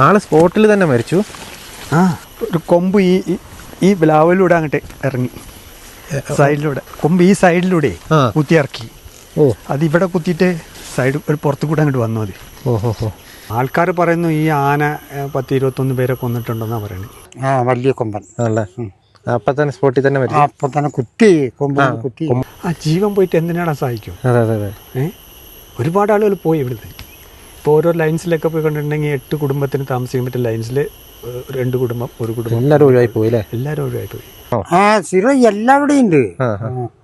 ആൾ സ്പോട്ടിൽ തന്നെ മരിച്ചു. ആ ഒരു കൊമ്പ് ഈ ഈ- ബ്ലാവിലൂടെ അങ്ങോട്ട് ഇറങ്ങി. സൈഡിലൂടെ. കൊമ്പ് ഈ സൈഡിലൂടെ. കുത്തി ഇറക്കി. ഓ. അത് ഇവിടെ കുത്തിയിട്ട് സൈഡ് ഒരു പുറത്തു കൂടെ അങ്ങോട്ട് വന്നു മതി ഓ ഹോ ഹോ. ആൾക്കാർ പറയുന്നു ഈ ആന പത്ത് ഇരുപത്തൊന്ന് പേരെ കൊന്നിട്ടുണ്ടെന്നാണ് പറയുന്നത് ആ വലിയ കൊമ്പൻ. അപ്പൊ തന്നെ സ്പോട്ടിൽ തന്നെ മരിച്ചു? അപ്പൊ തന്നെ കുത്തി കൊമ്പ് കുത്തി. ആ ജീവൻ പോയിട്ട് എന്തിനാടാ സഹായിക്കും? അതെ അതെ അതെ. ഒരുപാട് ആളുകൾ പോയി ഇവിടുന്ന്. ഇപ്പോൾ ഓരോ ലൈൻസിലൊക്കെ പോയി കണ്ടിട്ടുണ്ടെങ്കിൽ എട്ട് കുടുംബത്തിന് താമസിക്കാൻ പറ്റിയ ലൈൻസിൽ രണ്ട് കുടുംബം ഒരു കുടുംബം. എല്ലാവരും ഒഴിവായി പോയി അല്ലേ? എല്ലാവരും ഒഴിവായി പോയി. ആ. സ്ഥിരം എല്ലാവിടെയും ഉണ്ട്.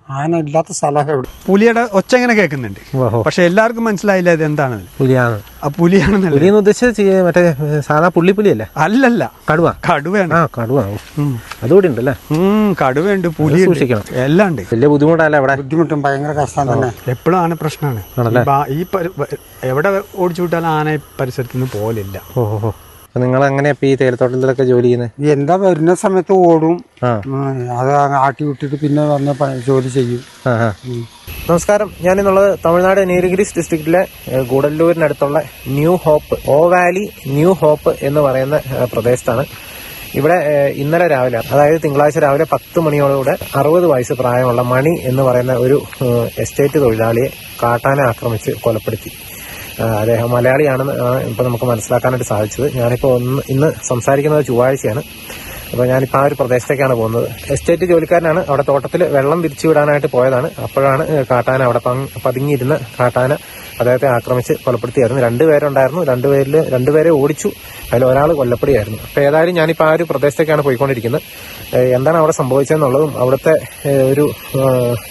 ആന ഇല്ലാത്ത സ്ഥലം എവിടെ? പുലിയുടെ ഒച്ച എങ്ങനെ കേൾക്കുന്നുണ്ട്. പക്ഷെ എല്ലാവർക്കും മനസ്സിലായില്ല ഇത് എന്താണ്. പുലിയാണ്. ആ പുലിയാണെന്നല്ല. പുലിയെന്ന് ഉദ്ദേശിച്ചത് മറ്റേ സാധാ പുള്ളിപ്പുലിയല്ലേ? അല്ലല്ല. കടുവ. കടുവയാണ്. ആ കടുവ. അതുകൂടി ഉണ്ടല്ലേ? കടുവയുണ്ട് പുലി സൂക്ഷിക്കണം. എല്ലാം ഉണ്ട്. വലിയ ബുദ്ധിമുട്ടല്ല അവിടെ? ബുദ്ധിമുട്ടും ഭയങ്കര കഷ്ടം തന്നെ. എപ്പോഴും ആന പ്രശ്നമാണ്. ഈ എവിടെ ഓടിച്ചു വിട്ടാലും ആന പരിസരത്തുനിന്ന് പോലില്ല ഓ ഹോ ഹോ അപ്പൊ നിങ്ങൾ ഇപ്പൊ ഈ തേയിലത്തോട്ടത്തിലൊക്കെ ജോലി ചെയ്യുന്നത് എന്താ വരുന്ന സമയത്ത് ഓടും. അത് ആട്ടി വിട്ടിട്ട് പിന്നെ വന്ന് ജോലി ചെയ്യും. നമസ്കാരം. ഞാനിന്നുള്ളത് തമിഴ്നാട് നീലഗിരീസ് ഡിസ്ട്രിക്റ്റിലെ ഗുഡല്ലൂരിനടുത്തുള്ള new hope oh valley new hope എന്ന് പറയുന്ന പ്രദേശത്താണ്. ഇവിടെ ഇന്നലെ രാവിലെ അതായത് തിങ്കളാഴ്ച രാവിലെ പത്ത് മണിയോടുകൂടെ അറുപത് വയസ്സ് പ്രായമുള്ള മണി എന്ന് പറയുന്ന ഒരു എസ്റ്റേറ്റ് തൊഴിലാളിയെ കാട്ടാനെ ആക്രമിച്ച് കൊലപ്പെടുത്തി. അദ്ദേഹം മലയാളിയാണെന്ന് ആണ് ഇപ്പൊ നമുക്ക് മനസ്സിലാക്കാനായിട്ട് സാധിച്ചത്. ഞാനിപ്പോൾ ഒന്ന് ഇന്ന് സംസാരിക്കുന്നത് ചൊവ്വാഴ്ചയാണ്. അപ്പോൾ ഞാനിപ്പോൾ ആ ഒരു പ്രദേശത്തേക്കാണ് പോകുന്നത്. എസ്റ്റേറ്റ് ജോലിക്കാരനാണ്. അവിടെ തോട്ടത്തിൽ വെള്ളം തിരിച്ചുവിടാനായിട്ട് പോയതാണ്. അപ്പോഴാണ് കാട്ടാന അവിടെ പതുങ്ങിയിരുന്ന കാട്ടാന അദ്ദേഹത്തെ ആക്രമിച്ച് കൊലപ്പെടുത്തിയായിരുന്നു. രണ്ടുപേരുണ്ടായിരുന്നു രണ്ടുപേരിൽ രണ്ടുപേരെ ഓടിച്ചു. അതിൽ ഒരാൾ കൊല്ലപ്പെടുകയായിരുന്നു. അപ്പോൾ ഏതായാലും ഞാനിപ്പോൾ ആ ഒരു പ്രദേശത്തേക്കാണ് പോയിക്കൊണ്ടിരിക്കുന്നത്. എന്താണ് അവിടെ സംഭവിച്ചതെന്നുള്ളതും അവിടുത്തെ ഒരു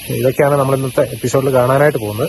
ഇതൊക്കെയാണ് നമ്മൾ ഇന്നത്തെ എപ്പിസോഡിൽ കാണാനായിട്ട് പോകുന്നത്.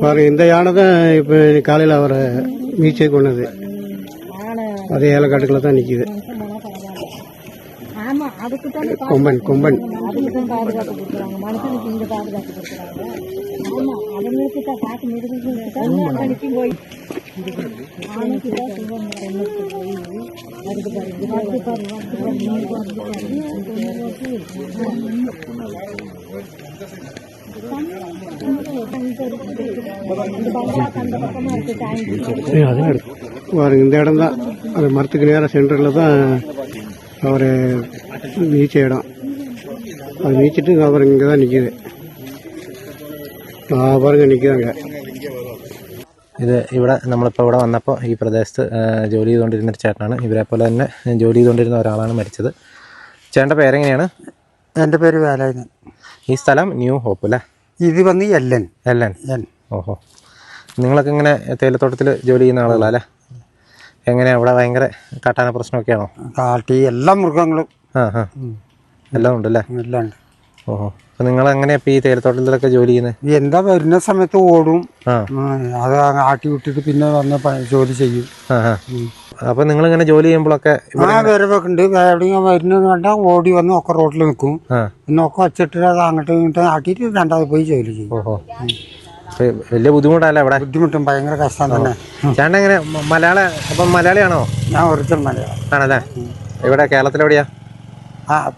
பாருங்க இந்த யானை தான் இப்போ காலையில் அவரை மீச்சை கொண்டது அதே ஏலக்காட்டுக்குள்ள தான் நிற்கிது கொம்பன் கொம்பன். அதுக்கும் பாதுகாப்பு கொடுக்குறாங்க. மனுஷனுக்கு இங்கே பாதுகாப்பு பாருங்க இந்த இடம் தான் அது மரத்துக்கு நேரம் சென்டரில் தான் அவர் மீச்ச இடம் அது மீச்சிட்டு அவர் இங்கே தான் நிற்கிது பாருங்க நிற்கிறாங்க ഇത് ഇവിടെ നമ്മളിപ്പോൾ ഇവിടെ വന്നപ്പോൾ ഈ പ്രദേശത്ത് ആ, ജോലി ചെയ്തുകൊണ്ടിരുന്ന ഒരു ചേട്ടനാണ് ഇവരെ പോലെ തന്നെ ജോലി ചെയ്തുകൊണ്ടിരുന്ന ഒരാളാണ് മരിച്ചത് ചേട്ടൻ്റെ പേരെങ്ങനെയാണ് എൻ്റെ പേര് വേലായുധൻ ഈ സ്ഥലം ന്യൂ ഹോപ്പ് അല്ലേ ഇത് വന്ന് എല്ലൻ എല്ലൻ എൻ ഓഹോ നിങ്ങളൊക്കെ ഇങ്ങനെ തേയിലത്തോട്ടത്തിൽ ജോലി ചെയ്യുന്ന ആളുകളാ അല്ലേ എങ്ങനെയാ ഇവിടെ ഭയങ്കര കാട്ടാന പ്രശ്നമൊക്കെയാണോ കാട്ടി എല്ലാ മൃഗങ്ങളും എല്ലാം ഉണ്ടല്ലേ? എല്ലാം ഉണ്ട്. ഓഹോ. അപ്പം നിങ്ങൾ എങ്ങനെയാ ഈ തേയിലത്തോട്ടത്തിലൊക്കെ ജോലി ചെയ്യുന്നത് എന്താ വരുന്ന സമയത്ത് ഓടും. അത് ആട്ടി വിട്ടിട്ട് പിന്നെ വന്ന് ജോലി ചെയ്യും. അപ്പൊ നിങ്ങൾ ഇങ്ങനെ ജോലി ചെയ്യുമ്പോഴൊക്കെ ആ വരവൊക്കെ ഉണ്ട് എവിടെയെങ്കിലും വരുന്നത് കണ്ട ഓടി വന്ന് ഒക്കെ റോഡിൽ നിൽക്കും. പിന്നെ ഒക്കെ വച്ചിട്ട് അത് അങ്ങോട്ടും ഇങ്ങോട്ടും ആട്ടിയിട്ട് രണ്ടാമത് പോയി ജോലി ചെയ്യും. ഓഹോ. വലിയ ബുദ്ധിമുട്ടല്ലേ ഇവിടെ ബുദ്ധിമുട്ടും ഭയങ്കര കഷ്ടം തന്നെ. ചേട്ടൻ എങ്ങനെ മലയാള അപ്പം മലയാളിയാണോ? ഞാൻ ഒറിജിനൽ മലയാളം. ആണല്ലേ? ഇവിടെ കേരളത്തിലെവിടെയാ?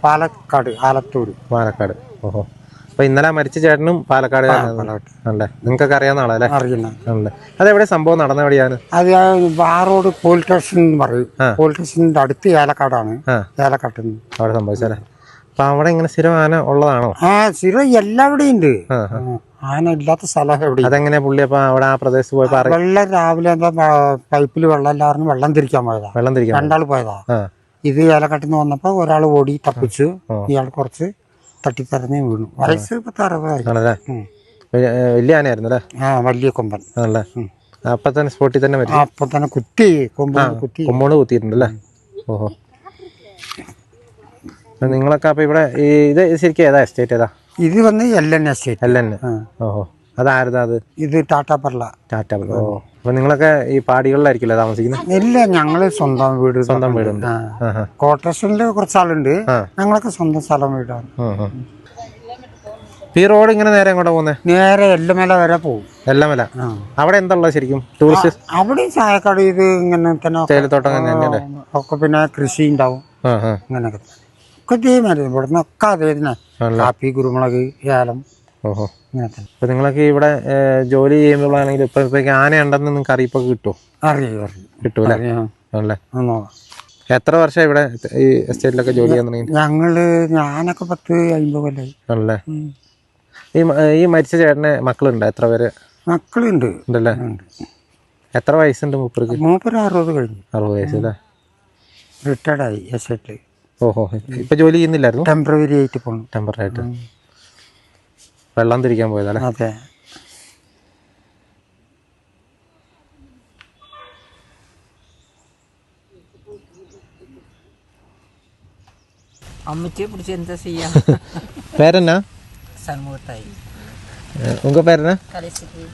പാലക്കാട് ആലത്തൂർ പാലക്കാട്. ഓഹോ. അപ്പൊ ഇന്നലെ മരിച്ച ചേട്ടനും പാലക്കാട് അല്ലേ നിങ്ങൾക്കൊക്കെ അറിയാവുന്ന ആളല്ലേ അറിയുന്ന ആണല്ലേ? അതെവിടെ സംഭവം നടന്ന എവിടെയാണ് അത് ബാറോഡ് പോലീസ് സ്റ്റേഷൻ എന്ന് പറയും. പോലീസ് സ്റ്റേഷന്റെ അടുത്ത് ഏലക്കാടാണ്. ഏലക്കാട്ടിൽ നിന്ന്. അവിടെ സംഭവിച്ചല്ലേ? അപ്പൊ അവിടെ ഇങ്ങനെ സ്ഥിരം ആന ഉള്ളതാണോ? ആ സ്ഥിരം എല്ലാവിടെയും ഉണ്ട്. ആന ഇല്ലാത്ത സ്ഥലം എവിടെ അതെങ്ങനെ പുള്ളി അപ്പൊ അവിടെ ആ പ്രദേശത്ത് പോയി വെള്ളം രാവിലെ എന്താ പൈപ്പിൽ വെള്ളം എല്ലാവരും വെള്ളം തിരിക്കാൻ പോയതാ. വെള്ളം തിരിക്കാൻ രണ്ടാൾ പോയതാ. ഇത് വേലക്കെട്ടിൽ നിന്ന് വന്നപ്പോ ഒരാൾ ഓടി തപ്പിച്ചു. ഇയാൾ കുറച്ച് തട്ടിത്തറഞ്ഞ് വീണു. വയസ്സ് പത്ത് അറുപതായി ആണല്ലേ? ഉം. വ- ഏ, വലിയ ആനയായിരുന്നു അല്ലേ ആ വലിയ കൊമ്പൻ. ആണല്ലേ? അപ്പൊ തന്നെ സ്പോട്ടിൽ തന്നെ അപ്പൊ തന്നെ കുത്തി. കൊമ്പൻ കുത്തി. കൊമ്പോണ് കുത്തിയിട്ടുണ്ടല്ലേ? ഓഹോ. നിങ്ങളൊക്കെ അപ്പൊ ഇവിടെ ഇത് ശരിക്കും ഏതാ? എസ്റ്റേറ്റ് ഏതാ? ഇത് വന്ന് L N estate. L N. ഓഹോ. അതാരതാ അത്? ഇത് ടാറ്റാ പർല ടാറ്റ ഓ അപ്പൊ നിങ്ങളൊക്കെ ഈ പാടികളിലായിരിക്കില്ലേ താമസിക്കുന്നത്? ഇല്ല ഞങ്ങൾ സ്വന്തം വീട് സ്വന്തം വീടുണ്ട്. കോട്ടേഷനിൽ കുറച്ചാളുണ്ട്. ഞങ്ങളൊക്കെ സ്വന്തം സ്ഥലം വീടാണ്. ഈ റോഡ് ഇങ്ങനെ നേരെ എങ്ങോട്ടാ പോകുന്നത് നേരെ എല്ലമല വരെ പോകും. എല്ലമല. അവിടെ എന്താ ശരിക്കും? ടൂറിസ്റ്റ്? അവിടെ ചായക്കട ഇത് ഇങ്ങനെ തന്നെ ഒക്കെ- തേയിലത്തോട്ടം ഒക്കെ പിന്നെ കൃഷി ഉണ്ടാവും. ഇങ്ങനെയൊക്കെ. അങ്ങനെയൊക്കെ ഒക്കെ ഇതേമാതിരി ഇവിടെ നിന്നൊക്കെ അതേ കാപ്പി കുരുമുളക് ഏലം. ഓഹോ. തന്നെ അപ്പൊ നിങ്ങളൊക്കെ ഇവിടെ ജോലി ചെയ്യുമ്പോഴാണെങ്കിൽ ഇപ്പൊ ഇപ്പൊക്ക് ആന ഉണ്ടെന്ന് നിങ്ങൾക്ക് അറിയിപ്പൊക്കെ കിട്ടുമോ അറിയും അറിയും. കിട്ടൂല അറിയാം. ആണല്ലേ? എത്ര വർഷം ഇവിടെ ഈ എസ്റ്റേറ്റിലൊക്കെ ജോലി ചെയ്യാൻ തുടങ്ങി ഞങ്ങൾ ഞാനൊക്കെ പത്ത് അമ്പത് കൊല്ലായി. ആണല്ലേ? ഉം. ഈ ഈ മരിച്ച ചേട്ടന് മക്കളുണ്ട് എത്ര പേര്? മക്കളുണ്ട്. ഉണ്ടല്ലേ? ഉണ്ട്. എത്ര വയസ്സുണ്ട് മൂപ്പർക്ക്? മൂപ്പര് അറുപത് കഴിഞ്ഞു. അറുപത് വയസ്സ് അല്ലേ? റിട്ടയർഡായി എസ്റ്റേറ്റിൽ ഓഹോ. ഇപ്പൊ ജോലി ചെയ്യുന്നില്ലായിരുന്നു? ടെമ്പററി ആയിട്ട് പോകണം ടെമ്പററി ആയിട്ട്. വെള്ളം തിരിക്കാൻ പോയതല്ലേ? അതെ. അമ്മച്ചിയെ പിടിച്ച് എന്താ ചെയ്യാ? പേരെന്നാ? സന്മുഖത്തായി ഏഹ്, ഉങ്ക പേരെന്നാ? കലശിക്ക്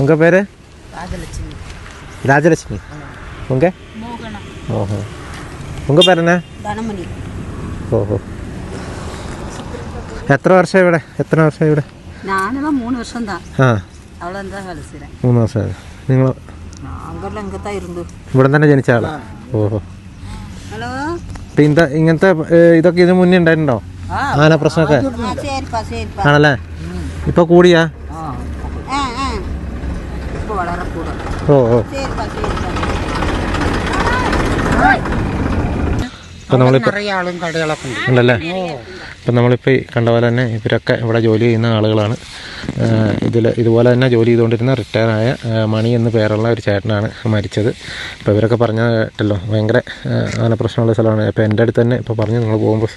ഉങ്ക പേര്? രാജലക്ഷ്മി. രാജലക്ഷ്മി. ഉങ്ക? ഓഹോ ഉങ്ക പേരെന്നാ? ധനമണി. ഓഹോ. എത്ര വർഷം ഇവിടെ? എത്ര വർഷം ഇവിടെ? മൂന്ന് വർഷം നിങ്ങൾ ഇവിടെ തന്നെ ജനിച്ച ആളാ? ഓഹോ. ഹലോ? ഇങ്ങനത്തെ ഇതൊക്കെ ഇതിന് മുന്നേ ഉണ്ടായിട്ടുണ്ടോ? ആന പ്രശ്നമൊക്കെ? ആണല്ലേ? ഇപ്പൊ കൂടിയാ? ഓ ഓ. ഇപ്പൊ നമ്മളിപ്പോ ഉണ്ടല്ലേ? ഇപ്പം നമ്മളിപ്പോൾ കണ്ട പോലെ തന്നെ ഇവരൊക്കെ ഇവിടെ ജോലി ചെയ്യുന്ന ആളുകളാണ്. ഇതിൽ ഇതുപോലെ തന്നെ ജോലി ചെയ്തുകൊണ്ടിരുന്ന റിട്ടയറായ മണി എന്ന് പേരുള്ള ഒരു ചേട്ടനാണ് മരിച്ചത്. അപ്പോൾ ഇവരൊക്കെ പറഞ്ഞ കേട്ടല്ലോ ഭയങ്കര അങ്ങനെ പ്രശ്നമുള്ള സ്ഥലമാണ്. അപ്പോൾ എന്റെ അടുത്ത് തന്നെ ഇപ്പോൾ പറഞ്ഞ് നിങ്ങൾ പോകുമ്പോൾ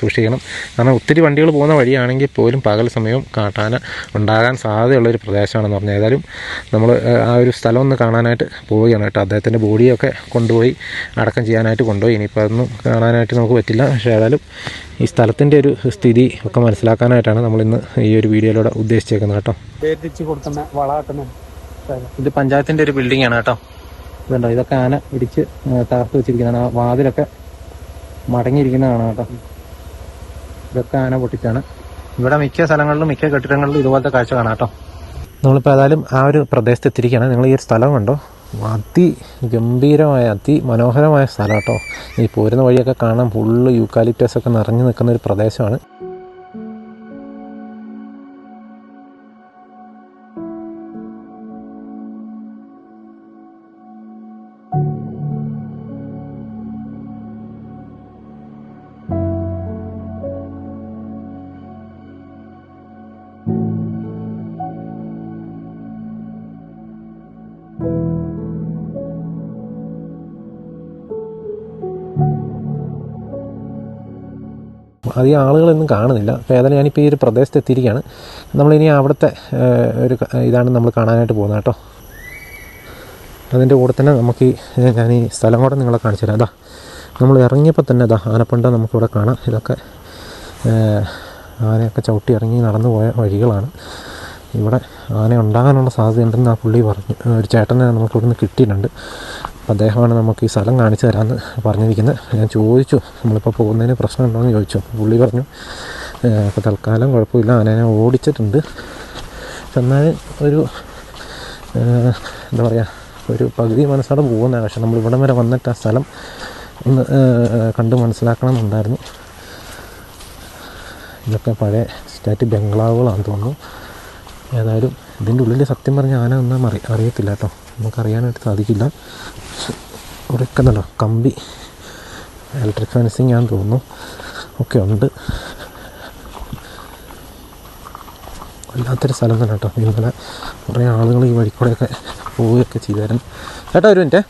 സൂക്ഷിക്കണം. കാരണം ഒത്തിരി വണ്ടികൾ പോകുന്ന വഴിയാണെങ്കിൽ പോലും പകൽ സമയവും കാട്ടാന ഉണ്ടാകാൻ സാധ്യതയുള്ളൊരു പ്രദേശമാണെന്ന് പറഞ്ഞു. ഏതായാലും നമ്മൾ ആ ഒരു സ്ഥലം ഒന്ന് കാണാനായിട്ട് പോവുകയാണ് കേട്ടോ. അദ്ദേഹത്തിന്റെ ബോഡിയൊക്കെ കൊണ്ടുപോയി അടക്കം ചെയ്യാനായിട്ട് കൊണ്ടുപോയി. ഇനിയിപ്പോൾ അതൊന്നും കാണാനായിട്ട് നമുക്ക് പറ്റില്ല. പക്ഷേ ഏതായാലും ഈ സ്ഥലത്തിന്റെ ഒരു സ്ഥിതി ഒക്കെ മനസ്സിലാക്കാനായിട്ടാണ് നമ്മൾ ഇന്ന് ഈ ഒരു വീഡിയോയിലൂടെ ഉദ്ദേശിച്ചേക്കുന്നത് കേട്ടോ. ഇത് പഞ്ചായത്തിന്റെ ഒരു ബിൽഡിംഗ് ആണ് കേട്ടോ. ഇതുണ്ടോ? ഇതൊക്കെ ആന ഇടിച്ച് തകർത്ത് വെച്ചിരിക്കുന്നതാണ്. ആ വാതിലൊക്കെ മടങ്ങിയിരിക്കുന്നതാണ് കേട്ടോ. ഇതൊക്കെ ആന പൊട്ടിച്ചാണ്. ഇവിടെ മിക്ക സ്ഥലങ്ങളിലും മിക്ക കെട്ടിടങ്ങളിലും ഇതുപോലത്തെ കാഴ്ച കാണാം കേട്ടോ. നമ്മളിപ്പോൾ ഏതായാലും ആ ഒരു പ്രദേശത്ത് എത്തിയിരിക്കുകയാണ്. നിങ്ങൾ ഈ ഒരു സ്ഥലം കണ്ടോ? അതിഗംഭീരമായ അതിമനോഹരമായ സ്ഥലം കേട്ടോ. ഈ പോരുന്ന വഴിയൊക്കെ കാണാൻ ഫുള്ള് യൂക്കാലിപ്റ്റസ് ഒക്കെ നിറഞ്ഞു നിൽക്കുന്ന ഒരു പ്രദേശമാണ്. അധികം ആളുകളൊന്നും കാണുന്നില്ല. അപ്പോൾ ഏതായാലും ഞാനിപ്പോൾ ഈ ഒരു പ്രദേശത്ത് എത്തിയിരിക്കുകയാണ്. നമ്മളിനി അവിടുത്തെ ഒരു ഇതാണ് നമ്മൾ കാണാനായിട്ട് പോകുന്നത് കേട്ടോ. അതിന്റെ കൂടെ തന്നെ നമുക്ക് ഈ ഞാൻ ഈ സ്ഥലം കൂടെ നിങ്ങളെ കാണിച്ചു തരാം. അതാ നമ്മൾ ഇറങ്ങിയപ്പോൾ തന്നെ അതാ ആനപ്പണ്ട നമുക്കിവിടെ കാണാം. ഇതൊക്കെ ആനയൊക്കെ ചവിട്ടി ഇറങ്ങി നടന്നു പോയ വഴികളാണ്. ഇവിടെ ആന ഉണ്ടാകാനുള്ള സാധ്യതയുണ്ടെന്ന് ആ പുള്ളി പറഞ്ഞു. ഒരു ചേട്ടനെ നമുക്ക് ഇവിടുന്ന് കിട്ടിയിട്ടുണ്ട്. അപ്പോൾ അദ്ദേഹമാണ് നമുക്ക് ഈ സ്ഥലം കാണിച്ചു തരാമെന്ന് പറഞ്ഞിരിക്കുന്നത്. ഞാൻ ചോദിച്ചു നമ്മളിപ്പോൾ പോകുന്നതിന് പ്രശ്നമുണ്ടോ എന്ന് ചോദിച്ചു. പുള്ളി പറഞ്ഞു അപ്പോൾ തൽക്കാലം കുഴപ്പമില്ല ആനേനെ ഓടിച്ചിട്ടുണ്ട്. എന്നാൽ ഒരു എന്താ പറയുക ഒരു പകുതി മനസ്സോടെ പോകുന്നതാണ് പക്ഷെ നമ്മൾ ഇവിടം വരെ വന്നിട്ട് ആ സ്ഥലം ഒന്ന് കണ്ട് മനസ്സിലാക്കണം എന്നുണ്ടായിരുന്നു ഇതൊക്കെ പഴയ സ്റ്റാറ്റ് ബംഗ്ലാവുകളാണെന്ന് തോന്നുന്നു. ഏതായാലും ഇതിന്റെ ഉള്ളിൽ സത്യം പറഞ്ഞ ആന ഒന്നും അറി അറിയത്തില്ല കേട്ടോ. നമുക്കറിയാനായിട്ട് സാധിക്കില്ല. ഉറക്കുന്നല്ലോ കമ്പി ഇലക്ട്രിക് ഫെൻസിങ് ആണെന്ന് തോന്നുന്നു. ഒക്കെ ഉണ്ട്. വല്ലാത്തൊരു സ്ഥലം തന്നെ കേട്ടോ. ഇന്നലെ കുറേ ആളുകൾ ഈ വഴിക്കൂടെയൊക്കെ പോവുകയൊക്കെ ചെയ്തായിരുന്നു. ചേട്ടാ ഒരു മിനിറ്റ്.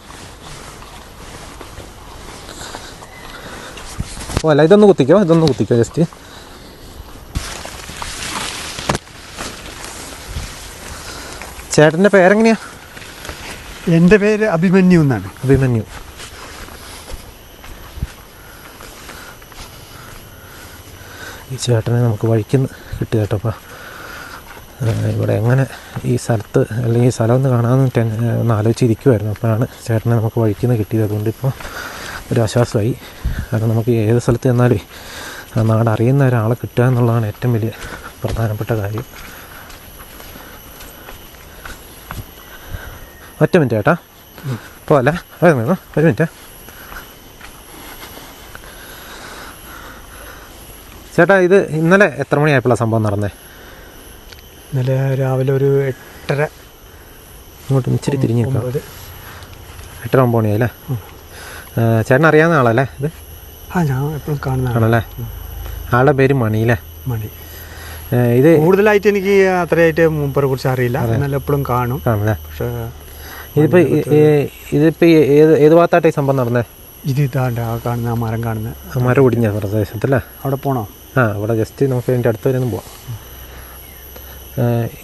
ഓ അല്ല ഇതൊന്ന് കുത്തിക്കോ. ഇതൊന്ന് കുത്തിക്കോ ജസ്റ്റ്. ചേട്ടന്റെ പേരെങ്ങനെയാ? എന്റെ പേര് അഭിമന്യു എന്നാണ്. അഭിമന്യു. ഈ ചേട്ടനെ നമുക്ക് വഴിക്കുന്ന് കിട്ടി കേട്ടപ്പോൾ ഇവിടെ എങ്ങനെ ഈ സ്ഥലത്ത് അല്ലെങ്കിൽ ഈ സ്ഥലം ഒന്ന് കാണാമെന്ന് ടെൻ ഒന്ന് ആലോചിച്ചിരിക്കുമായിരുന്നു അപ്പോഴാണ് ചേട്ടനെ നമുക്ക് വഴിക്കുന്ന് കിട്ടിയത്. അതുകൊണ്ട് ഇപ്പോൾ ഒരു ആശ്വാസമായി. കാരണം നമുക്ക് ഏത് സ്ഥലത്ത് ചെന്നാലും നാട് അറിയുന്ന ഒരാളെ കിട്ടുക എന്നുള്ളതാണ് ഏറ്റവും വലിയ പ്രധാനപ്പെട്ട കാര്യം. ഒറ്റ മിനിറ്റ് ചേട്ടാ പോലെ ഒരു മിനിറ്റ് ഒരു മിനിറ്റ്. ചേട്ടാ ഇത് ഇന്നലെ എത്ര മണിയായപ്പോഴാണ് സംഭവം നടന്നേ? ഇന്നലെ രാവിലെ ഒരു എട്ടര ഇങ്ങോട്ട് ഇച്ചിരി തിരിഞ്ഞു ഒമ്പത്. എട്ടര ഒമ്പത് മണിയായില്ലേ അല്ലേ? ചേട്ടൻ അറിയാവുന്ന ആളല്ലേ ഇത്? ആ ഞാൻ എപ്പോഴും കാണുന്ന ആണല്ലേ? ആളുടെ പേര് മണിയില്ലേ മണി. ഇത് കൂടുതലായിട്ട് എനിക്ക് അത്രയായിട്ട് മൂപ്പരെ കുറിച്ച് അറിയില്ല. എന്നാൽ എപ്പോഴും കാണും. ആണല്ലേ? പക്ഷേ ഇതിപ്പോൾ ഇതിപ്പോൾ ഏത് ഏത് ഭാഗത്തായിട്ട് ഈ സംഭവം നടന്നേ? ഇത് ഇതാണ്ട് ആ കാണുന്ന ആ മരം കാണുന്ന. ആ മരം ഒടിഞ്ഞ പ്രദേശത്തല്ലേ? അവിടെ പോണോ? ആ അവിടെ ജസ്റ്റ് നമുക്ക് അതിന്റെ അടുത്ത് വരെ ഒന്ന് പോവാം.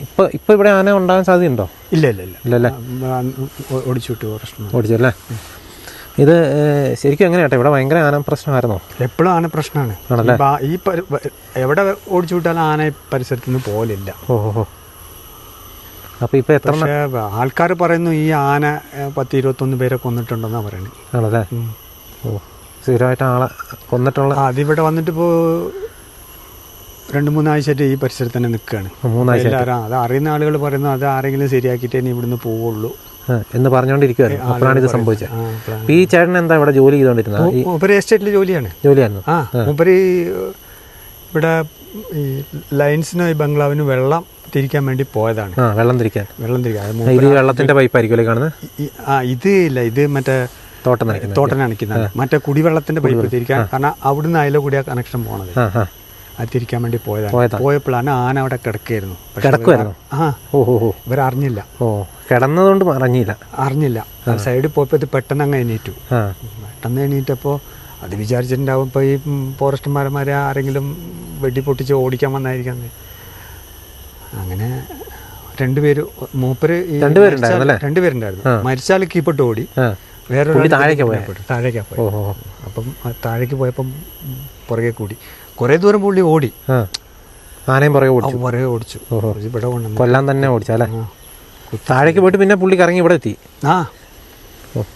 ഇപ്പോൾ ഇപ്പോൾ ഇവിടെ ആന ഉണ്ടാകാൻ സാധ്യതയുണ്ടോ? ഇല്ല ഇല്ല ഇല്ല. ഇല്ലല്ലേ? ഓടിച്ചു വിട്ടു പ്രശ്നം ഓടിച്ചല്ലേ ഇത് ശരിക്കും എങ്ങനെയാട്ടെ? ഇവിടെ ഭയങ്കര ആന പ്രശ്നമായിരുന്നോ? എപ്പോഴും ആന പ്രശ്നമാണ്. ആണല്ലേ? ഈ എവിടെ ഓടിച്ചു വിട്ടാലും ആന പരിസരത്തുനിന്ന് പോലില്ല ഓഹോ. അപ്പോൾ ഇപ്പോൾ എത്ര ആൾക്കാർ പറയുന്നു ഈ ആന പത്ത് ഇരുപത്തൊന്ന് പേരെ കൊന്നിട്ടുണ്ടെന്നാണ് പറയുന്നത് ആണല്ലേ? ഓ സ്ഥിരമായിട്ട് ആളെ കൊന്നിട്ടുള്ള അതിവിടെ വന്നിട്ട് ഇപ്പോൾ രണ്ട് മൂന്നാഴ്ചയായിട്ട് ഈ പരിസരത്ത് തന്നെ നിൽക്കുകയാണ് മൂന്നാഴ്ച എല്ലാവരും അത് അറിയുന്ന ആളുകൾ പറയുന്നു അത് ആരെങ്കിലും ശരിയാക്കിയിട്ടേ ഇവിടുന്ന് പോവുള്ളൂ. എന്ന് പറഞ്ഞുകൊണ്ടിരിക്കുകയാണ് അപ്പോഴാണ് ഇത് സംഭവിച്ചത്. ഈ ചേട്ടൻ എന്താ ഇവിടെ ജോലി ചെയ്തുകൊണ്ടിരുന്നത് ഉപരി മൂപ്പര് എസ്റ്റേറ്റിൽ ജോലിയാണ്. ജോലിയായിരുന്നു. ആ മൂപ്പര് ഇവിടെ ഈ ലൈൻസിനും ഈ ബംഗ്ലാവിനും വെള്ളം തിരിക്കാൻ വേണ്ടി പോയതാണ്. ആ വെള്ളം തിരിക്കാൻ. വെള്ളം തിരിക്കാൻ. ഇത് വെള്ളത്തിന്റെ പൈപ്പായിരിക്കും കാണുന്നത്? ആ ഇത് ഇല്ല ഇത് മറ്റേ തോട്ടം നനയ്ക്കുന്നത്. തോട്ടം നനയ്ക്കുന്നതാണ് മറ്റേ കുടിവെള്ളത്തിന്റെ പൈപ്പ് തിരിക്കാൻ. കാരണം അവിടുന്ന് അതിലെ കൂടിയ കണക്ഷൻ പോണത്. അത് തിരിക്കാൻ വേണ്ടി പോയതാണ്. പോയതാ. പോയപ്പോഴാണ് ആന അവിടെ കിടക്കായിരുന്നു കിടക്കുമായിരുന്നു? ആ. ഇവരറിഞ്ഞില്ല. ഓ കിടന്നതുകൊണ്ട് അറിഞ്ഞില്ല. അറിഞ്ഞില്ല. സൈഡിൽ പോയപ്പോൾ ഇത് പെട്ടെന്ന് അങ്ങ് എണീറ്റു. പെട്ടെന്ന് എണീറ്റപ്പോൾ അത് വിചാരിച്ചിട്ടുണ്ടാവും ഇപ്പോൾ ഈ ഫോറസ്റ്റുമാരന്മാരെ ആരെങ്കിലും വെടി പൊട്ടിച്ച് ഓടിക്കാൻ വന്നായിരിക്കാം. അങ്ങനെ രണ്ടുപേര് മൂപ്പര് രണ്ടുപേരുണ്ടായിരുന്നു മരിച്ച- രണ്ടുപേരുണ്ടായിരുന്നു. മരിച്ചാൽ കീപ്പിട്ട് ഓടി. വേറൊരു താഴേക്കാ പോയ? താഴേക്കാ പോയി. അപ്പം താഴേക്ക് പോയപ്പം പുറകെ കൂടി. കുറേ ദൂരം പുള്ളി ഓടി. ആനയും പുറകെ ഓടിച്ചു. പുറകെ ഓടിച്ചു. ഓഹോ. ഇവിടെ കൊല്ലാൻ തന്നെ ഓടിച്ചാലേ താഴേക്ക് പോയിട്ട് പിന്നെ പുള്ളി കറങ്ങി ഇവിടെ എത്തി. ആ.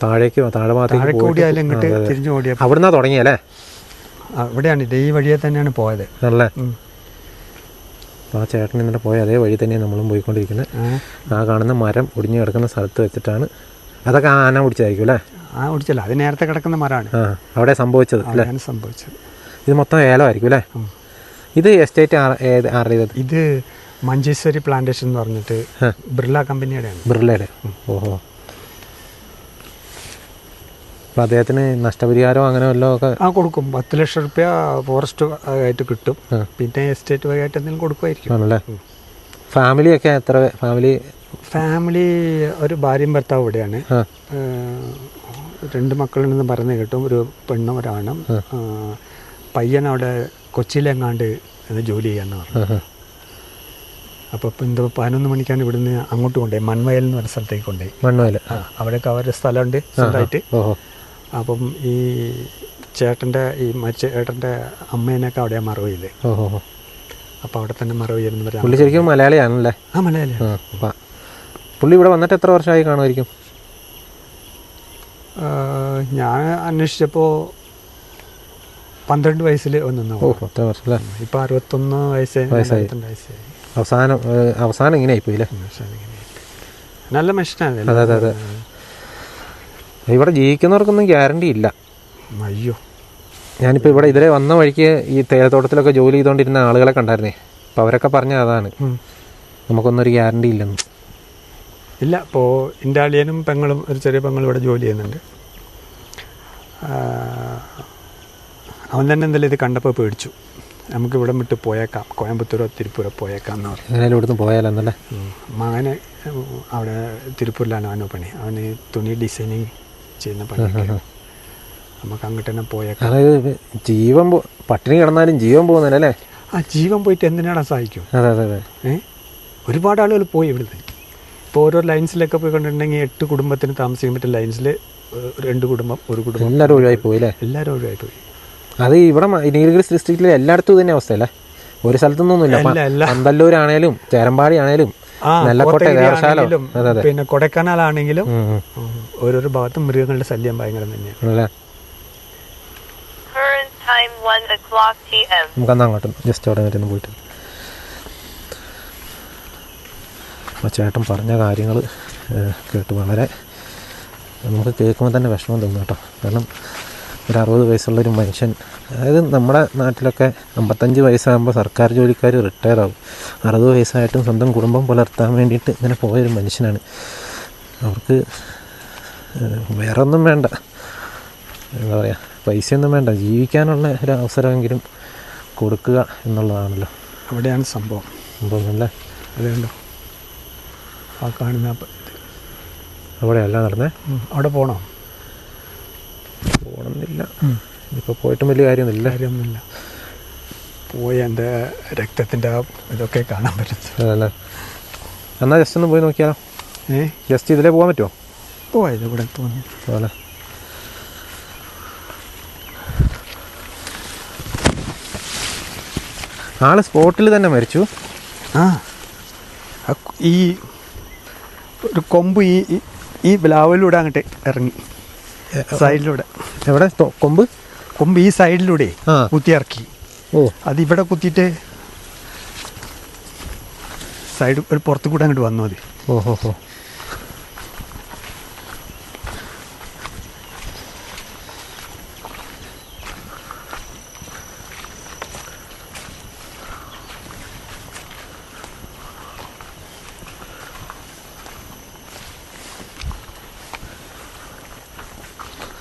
താഴേക്ക് താഴെ താഴേക്ക് ഓടിയാലും ഇങ്ങോട്ട്. തിരിഞ്ഞു ഓടിയ അവിടുന്നാ തുടങ്ങിയല്ലേ? അവിടെയാണ് ഇതേ ഈ വഴിയെ തന്നെയാണ് പോയത്. ഉം. അപ്പോൾ ആ ചേട്ടൻ ഇന്നലെ പോയ അതേ വഴി തന്നെയാണ് നമ്മളും പോയിക്കൊണ്ടിരിക്കുന്നത് ആ. കാണുന്ന മരം ഒടിഞ്ഞു കിടക്കുന്ന സ്ഥലത്ത് വെച്ചിട്ടാണ് അതൊക്കെ ആന ഓടിച്ചതായിരിക്കും അല്ലേ? ആ ഓടിച്ചല്ല അത് നേരത്തെ കിടക്കുന്ന മരമാണ് ആ അവിടെ സംഭവിച്ചത് അല്ലേ? സംഭവിച്ചത്. ഇത് മൊത്തം ഏലമായിരിക്കും അല്ലേ? ഇത് എസ്റ്റേറ്റ് ആരുടെ ഇത്? ഇത് മഞ്ചേശ്വരി പ്ലാന്റേഷൻ എന്ന് പറഞ്ഞിട്ട് ബിർള കമ്പനിയുടെയാണ്. ബിർളയുടെ. ഓഹോ. അപ്പോൾ അദ്ദേഹത്തിന് നഷ്ടപരിഹാരം അങ്ങനെ വല്ലതും ഒക്കെ ആ കൊടുക്കും. പത്ത് ലക്ഷം റുപ്യ ഫോറസ്റ്റ് ആയിട്ട് കിട്ടും. പിന്നെ എസ്റ്റേറ്റ് വകയായിട്ട് എന്തെങ്കിലും കൊടുക്കുമായിരിക്കും. ആണല്ലേ? ഫാമിലിയൊക്കെ എത്ര ഫാമിലി ഫാമിലി ഒരു ഭാര്യയും ഭർത്താവ് ഇവിടെയാണ്. രണ്ട് മക്കളുണ്ടെന്ന് പറഞ്ഞു കേട്ടും. ഒരു പെണ്ണും ഒരാണും പയ്യൻ അവിടെ കൊച്ചിയിലെങ്ങാണ്ട് ജോലി ചെയ്യാന്ന് പറഞ്ഞു. അപ്പോൾ ഇപ്പം എന്താ പതിനൊന്ന് മണിക്കാണ് ഇവിടുന്ന് അങ്ങോട്ട് കൊണ്ടുപോയി. മൺവയൽ എന്ന് പറഞ്ഞ സ്ഥലത്തേക്ക് കൊണ്ടുപോയി. മൺവയൽ. അവിടെയൊക്കെ അവരുടെ സ്ഥലമുണ്ട്. സ്വന്തമായിട്ട്. അപ്പം ഈ ചേട്ടന്റെ ഈ ചേട്ടന്റെ അമ്മേനൊക്കെ അവിടെയാണ് മറവ് ചെയ്ത്. അപ്പോൾ അവിടെ തന്നെ മറവ് ചെയ്യുന്ന പറയാം പുള്ളി ശരിക്കും മലയാളിയാണല്ലേ? ആ മലയാളി പുള്ളി ഇവിടെ വന്നിട്ട് എത്ര വർഷമായി കാണുമായിരിക്കും? ഞാൻ അന്വേഷിച്ചപ്പോൾ പന്ത്രണ്ട് വയസ്സിൽ വന്നു പത്ത് വർഷം ഇപ്പം അറുപത്തൊന്ന് വയസ്സ് വയസ്സായി. അവസാനം അവസാനം ഇങ്ങനെ ആയിപ്പോയി അല്ലേ? മനുഷ്യൻ ഇങ്ങനെ. നല്ല മനുഷ്യനാണ്. അതെ അതെ അതെ. ഇവിടെ ജീവിക്കുന്നവർക്കൊന്നും ഗ്യാരണ്ടി ഇല്ല. അയ്യോ. ഞാനിപ്പോൾ ഇവിടെ ഇതിലെ വന്ന വഴിക്ക് ഈ തേയിലത്തോട്ടത്തിലൊക്കെ ജോലി ചെയ്തുകൊണ്ടിരുന്ന ആളുകളെ കണ്ടായിരുന്നേ. അപ്പോൾ അവരൊക്കെ പറഞ്ഞ അതാണ്. നമുക്കൊന്നൊരു ഗ്യാരണ്ടി ഇല്ലെന്ന്. ഇല്ല ഇപ്പോൾ എന്റെ അളിയനും പെങ്ങളും ഒരു ചെറിയ പെങ്ങളും ഇവിടെ ജോലി ചെയ്യുന്നുണ്ട്. അവൻ തന്നെ എന്തായാലും ഇത് കണ്ടപ്പോൾ പേടിച്ചു. നമുക്ക് ഇവിടെ വിട്ട് പോയേക്കാം. കോയമ്പത്തൂരോ തിരുപ്പൂരോ പോയേക്കാം എന്ന് പറഞ്ഞു. എങ്ങനെയാലും ഇവിടുന്ന് പോയാലെന്നല്ലേ. മകന് അവിടെ തിരുപ്പൂരിലാണ് അവനോ പണി. അവന് തുണി ഡിസൈനിങ് ചെയ്യുന്ന പണിയൊക്കെ നമുക്ക് അങ്ങോട്ട് തന്നെ പോയേക്കാം. അതായത് ജീവൻ പട്ടിണി കിടന്നാലും ജീവൻ പോകുന്നല്ലേ ആ ജീവൻ പോയിട്ട് എന്തിനാണ് സഹായിക്കും അതെ അതെ അതെ. ഒരുപാട് ആളുകൾ പോയി ഇവിടുന്ന്. ഇപ്പോൾ ഓരോ ലൈൻസിലൊക്കെ പോയി കണ്ടിട്ടുണ്ടെങ്കിൽ എട്ട് കുടുംബത്തിന് താമസിക്കാൻ പറ്റിയ ലൈൻസിൽ രണ്ട് കുടുംബം ഒരു കുടുംബം. എല്ലാവരും ഒഴിവായി പോയി അല്ലേ? എല്ലാവരും ഒഴിവായി പോയി. അത് ഇവിടെ നീലഗിരി ഡിസ്ട്രിക്റ്റിലെ എല്ലായിടത്തും തന്നെ അവസ്ഥയല്ലേ? ഒരു സ്ഥലത്തൊന്നുമില്ല അന്തല്ലൂരാണേലും. പന്തല്ലൂരാണേലും ചേരമ്പാടി ആണേലും അതെ അതെ. പിന്നെ കൊടൈക്കനാലാണെങ്കിലും ഓരോരോ ഭാഗത്തും മൃഗങ്ങളുടെ ശല്യം ഭയങ്കര തന്നെയാണ് അല്ലേ? Current time 1 o'clock p.m. നമുക്കന്ന് അങ്ങോട്ട് ജസ്റ്റ് അവിടെ വരെ ഒന്ന് പോയിട്ട്. ചേട്ടൻ പറഞ്ഞ കാര്യങ്ങൾ കേട്ട് വളരെ നമുക്ക് കേൾക്കുമ്പോൾ തന്നെ വിഷമം തോന്നും കേട്ടോ. കാരണം ഒരു അറുപത് വയസ്സുള്ളൊരു മനുഷ്യൻ അതായത് നമ്മുടെ നാട്ടിലൊക്കെ അമ്പത്തഞ്ച് വയസ്സാകുമ്പോൾ സർക്കാർ ജോലിക്കാർ റിട്ടയർ ആവും അറുപത് വയസ്സായിട്ടും സ്വന്തം കുടുംബം പുലർത്താൻ വേണ്ടിയിട്ട് ഇങ്ങനെ പോയൊരു മനുഷ്യനാണ്. അവർക്ക് വേറെ ഒന്നും വേണ്ട. എന്താ പറയുക പൈസയൊന്നും വേണ്ട. ജീവിക്കാനുള്ള ഒരു അവസരമെങ്കിലും കൊടുക്കുക എന്നുള്ളതാണല്ലോ. അവിടെയാണ് സംഭവം. സംഭവം അല്ലേ അതെയുണ്ടോ ആ കാണുന്ന. അവിടെയല്ല നടന്നേ? അവിടെ പോകണം പോകണമെന്നില്ല ഇപ്പോൾ പോയിട്ടും വലിയ കാര്യമൊന്നുമില്ല. കാര്യമൊന്നുമില്ല. പോയി എന്റെ രക്തത്തിന്റെ ആ ഇതൊക്കെ കാണാൻ പറ്റും. അതല്ലേ? എന്നാൽ ജസ്റ്റ് ഒന്ന് പോയി നോക്കിയാലോ? ഏ? ജസ്റ്റ് ഇതിലേ പോകാൻ പറ്റുമോ പോയത് ഇവിടെ തോന്നി. അതല്ലേ? ആൾ സ്പോട്ടിൽ തന്നെ മരിച്ചു. ആ. ഈ ഒരു കൊമ്പ് ഈ ഈ- ബ്ലാവിലൂടെ അങ്ങോട്ട് ഇറങ്ങി. സൈഡിലൂടെ. എവിടെ? കൊമ്പ്? കൊമ്പ് ഈ സൈഡിലൂടെ കുത്തിയിറക്കി. കുത്തി ഇറക്കി ഓ. അതിവിടെ കുത്തിയിട്ട് സൈഡ് ഒരു പുറത്തു കൂടെ അങ്ങോട്ട് വന്നു അത് ഓ ഹോ ഹോ.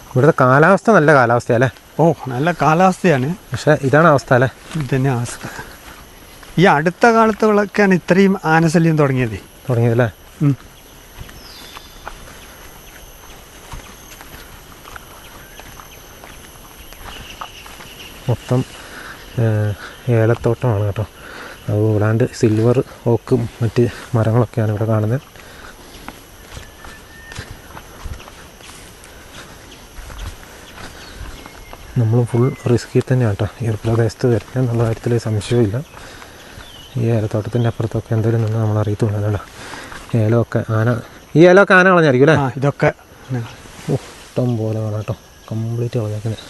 ഇവിടുത്തെ കാലാവസ്ഥ നല്ല കാലാവസ്ഥയല്ലേ ഓ നല്ല കാലാവസ്ഥയാണ്. പക്ഷെ ഇതാണ് അവസ്ഥ അല്ലേ? ഇത് തന്നെ അവസ്ഥ. ഈ അടുത്ത കാലത്തുകളൊക്കെയാണ് ഇത്രയും ആനശല്യം തുടങ്ങിയത്. തുടങ്ങിയതല്ലേ. മൊത്തം ഏലത്തോട്ടമാണ് കേട്ടോ. അത് കൂടാണ്ട് സിൽവർ ഓക്കും മറ്റ് മരങ്ങളൊക്കെയാണ് ഇവിടെ കാണുന്നത്. നമ്മൾ ഫുൾ റിസ്കിൽ തന്നെയാണ് കേട്ടോ. ഈ പ്രദേശത്ത് വരുന്നത് എന്നുള്ള കാര്യത്തിൽ സംശയമില്ല ഈ ഏലത്തോട്ടത്തിന്റെ അപ്പുറത്തൊക്കെ എന്തെങ്കിലും നിന്ന് നമ്മൾ അറിയത്തുള്ളൂ ഏലമൊക്കെ ആന ഈ ഏലമൊക്കെ ആന കളഞ്ഞായിരിക്കും അല്ലേ? ഇതൊക്കെ ഇഷ്ടം പോലെ കാണാം കേട്ടോ. കംപ്ലീറ്റ് കളഞ്ഞേക്കുന്നത്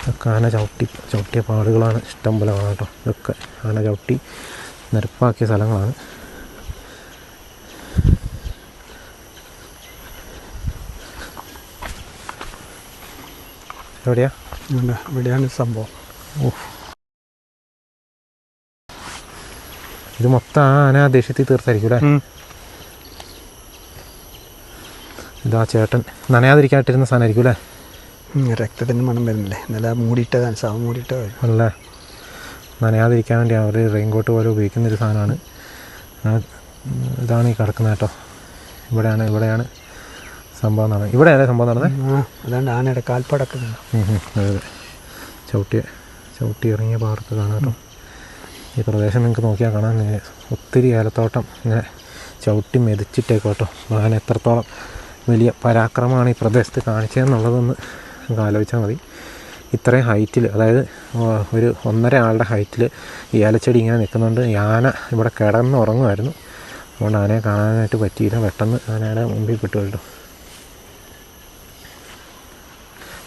ഇതൊക്കെ ആന ചവിട്ടി ചവിട്ടിയ പാടുകളാണ്. ഇഷ്ടം പോലെ കാണാം കേട്ടോ. ഇതൊക്കെ ആന ചവിട്ടി നിരപ്പാക്കിയ സ്ഥലങ്ങളാണ്. എവിടെയാ. ഇവിടെയാണ് സംഭവം. ഇത് മൊത്തം ആന ദേഷ്യത്തിൽ തീർത്തായിരിക്കും അല്ലേ. ഇതാ ചേട്ടൻ നനയാതിരിക്കാട്ടിരുന്ന സാധനമായിരിക്കും അല്ലേ? രക്തത്തിന്റെ രക്തത്തിന് മണം വരുന്നില്ലേ? ഇന്നലെ മൂടിയിട്ടതാണ് ശവം മൂടിയിട്ടോ അല്ല? നനയാതിരിക്കാൻ വേണ്ടി അവർ റെയിൻകോട്ട് പോലെ ഉപയോഗിക്കുന്നൊരു സാധനമാണ്. ഇതാണ് ഈ കിടക്കുന്നത് കേട്ടോ. ഇവിടെയാണ് ഇവിടെയാണ്. സംഭവം നടന്നത് ഇവിടെ ഇവിടെയാണ് സംഭവം നടന്നത് ആ അതാണ്ട് ആനയുടെ കാൽപ്പാടൊക്കെ അതെ അതെ. ചവിട്ടി ചവിട്ടി ഇറങ്ങിയ പാടത്ത് കാണാം കേട്ടോ. ഈ പ്രദേശം നിങ്ങൾക്ക് നോക്കിയാൽ കാണാം. നേ- ഒത്തിരി ഏലത്തോട്ടം ഇങ്ങനെ ചവിട്ടി മെതിച്ചിട്ടേക്കും കേട്ടോ. ആന എത്രത്തോളം വലിയ പരാക്രമമാണ് ഈ പ്രദേശത്ത് കാണിച്ചതെന്നുള്ളതൊന്ന് നമുക്ക് ആലോചിച്ചാൽ മതി. ഇത്രയും ഹൈറ്റിൽ അതായത് ഒരു ഒന്നര ആളുടെ ഹൈറ്റിൽ ഈ ഏലച്ചെടി ഇങ്ങനെ നിൽക്കുന്നുണ്ട്. ആന ഇവിടെ കിടന്ന് ഉറങ്ങുമായിരുന്നു അതുകൊണ്ട് ആനയെ കാണാനായിട്ട് പറ്റിയില്ല. പെട്ടെന്ന് ആനയുടെ മുമ്പിൽ പെട്ടു കേട്ടോ.